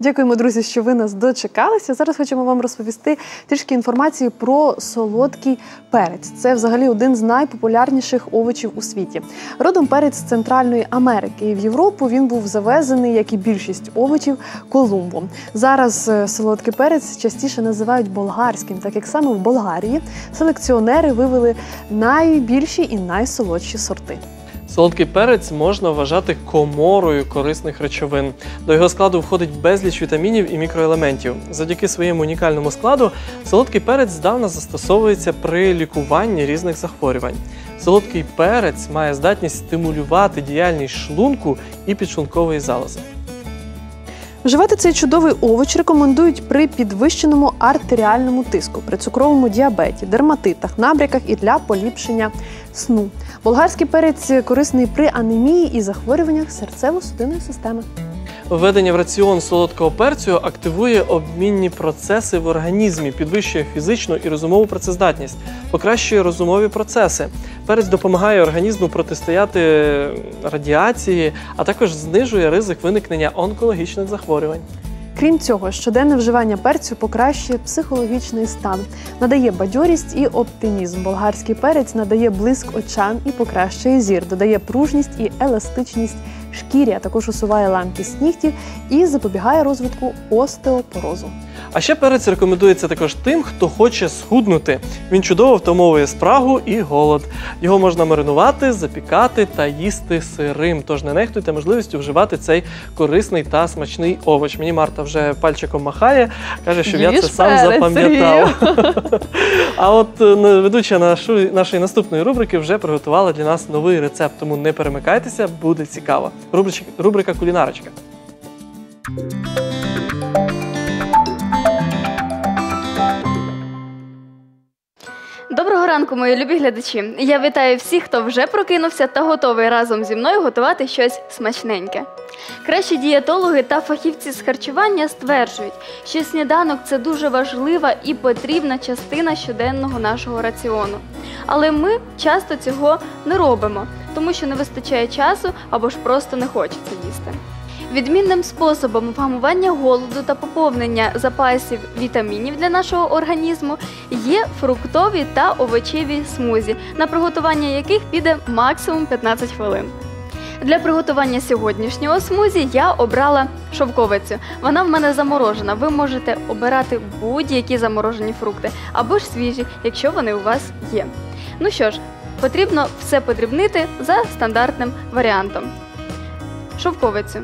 Дякуємо, друзі, що ви нас дочекалися. Зараз хочемо вам розповісти трішки інформації про солодкий перець. Це взагалі один з найпопулярніших овочів у світі. Родом перець з Центральної Америки. І в Європу він був завезений, як і більшість овочів, Колумбом. Зараз е, солодкий перець частіше називають болгарським, так як саме в Болгарії селекціонери вивели найбільші і найсолодші сорти. Солодкий перець можна вважати коморою корисних речовин. До його складу входить безліч вітамінів і мікроелементів. Завдяки своєму унікальному складу солодкий перець здавна застосовується при лікуванні різних захворювань. Солодкий перець має здатність стимулювати діяльність шлунку і підшлункової залози. Вживати цей чудовий овоч рекомендують при підвищеному артеріальному тиску, при цукровому діабеті, дерматитах, набряках і для поліпшення сну. Болгарський перець корисний при анемії і захворюваннях серцево-судинної системи. Введення в раціон солодкого перцю активує обмінні процеси в організмі, підвищує фізичну і розумову працездатність, покращує розумові процеси. Перець допомагає організму протистояти радіації, а також знижує ризик виникнення онкологічних захворювань. Крім цього, щоденне вживання перцю покращує психологічний стан, надає бадьорість і оптимізм. Болгарський перець надає блиск очам і покращує зір, додає пружність і еластичність шкірі, а також усуває ламкість нігтів і запобігає розвитку остеопорозу. А ще перець рекомендується також тим, хто хоче схуднути. Він чудово втамовує спрагу і голод. Його можна маринувати, запікати та їсти сирим. Тож не нехтуйте можливістю вживати цей корисний та смачний овоч. Мені Марта вже пальчиком махає, каже, що я це сам запам'ятав. А от е, ведуча нашої наступної рубрики вже приготувала для нас новий рецепт. Тому не перемикайтеся, буде цікаво. Рубрика кулінарочка. Доброго ранку, мої любі глядачі. Я вітаю всіх, хто вже прокинувся та готовий разом зі мною готувати щось смачненьке. Кращі дієтологи та фахівці з харчування стверджують, що сніданок це дуже важлива і потрібна частина щоденного нашого раціону. Але ми часто цього не робимо, тому що не вистачає часу або ж просто не хочеться їсти. Відмінним способом вгамування голоду та поповнення запасів вітамінів для нашого організму є фруктові та овочеві смузі, на приготування яких піде максимум 15 хвилин. Для приготування сьогоднішнього смузі я обрала шовковицю. Вона в мене заморожена. Ви можете обирати будь-які заморожені фрукти або ж свіжі, якщо вони у вас є. Ну що ж, потрібно все подрібнити за стандартним варіантом. Шовковицю.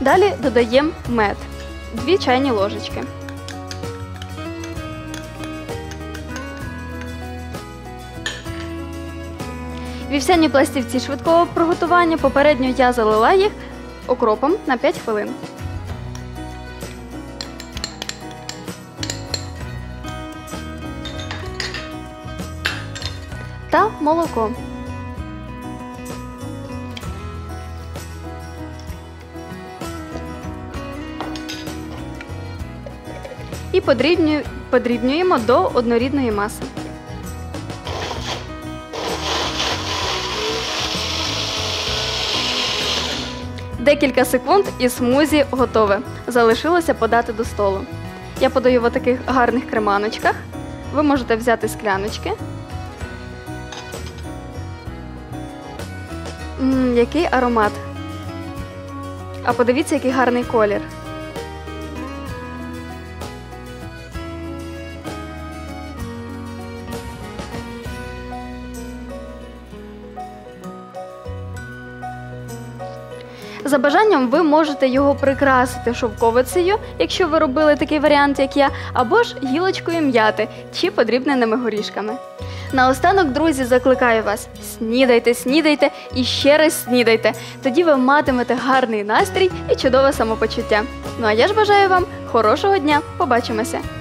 Далі додаємо мед. Дві чайні ложечки. Вівсяні пластівці швидкого приготування. Попередньо я залила їх окропом на 5 хвилин. Та молоко. І подрібнюємо до однорідної маси. Декілька секунд і смузі готове. Залишилося подати до столу. Я подаю в таких гарних креманочках. Ви можете взяти скляночки. М, який аромат. А подивіться, який гарний колір. За бажанням ви можете його прикрасити шовковицею, якщо ви робили такий варіант, як я, або ж гілочкою м'яти чи подрібненими горішками. Наостанок, друзі, закликаю вас: снідайте, снідайте і ще раз снідайте. Тоді ви матимете гарний настрій і чудове самопочуття. Ну а я ж бажаю вам хорошого дня. Побачимося!